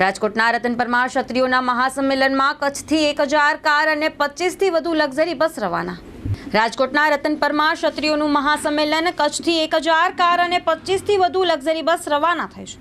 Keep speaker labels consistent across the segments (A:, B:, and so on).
A: રાજકોટના રતન પરમાર ક્ષત્રિયોના મહાસંમેલનમાં કચ્છથી એક હજાર કાર અને પચીસથી વધુ લક્ઝરી બસ રવાના. રાજકોટના રતનપરમાં ક્ષત્રિયોનું મહાસંમેલન, કચ્છથી એક હજાર કાર અને પચીસથી વધુ લક્ઝરી બસ રવાના થઈ છે.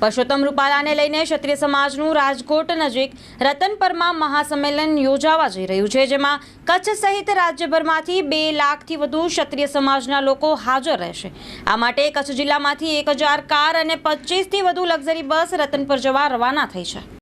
A: પરસોત્તમ રૂપાલાને લઈને ક્ષત્રિય સમાજનું રાજકોટ નજીક રતનપરમાં મહાસંમેલન યોજાવા જઈ રહ્યું છે, જેમાં કચ્છ સહિત રાજ્યભરમાંથી બે લાખથી વધુ ક્ષત્રિય સમાજના લોકો હાજર રહેશે. આ માટે કચ્છ જિલ્લામાંથી એક હજાર કાર અને પચીસથી વધુ લક્ઝરી બસ રતનપર જવા રવાના થઈ છે.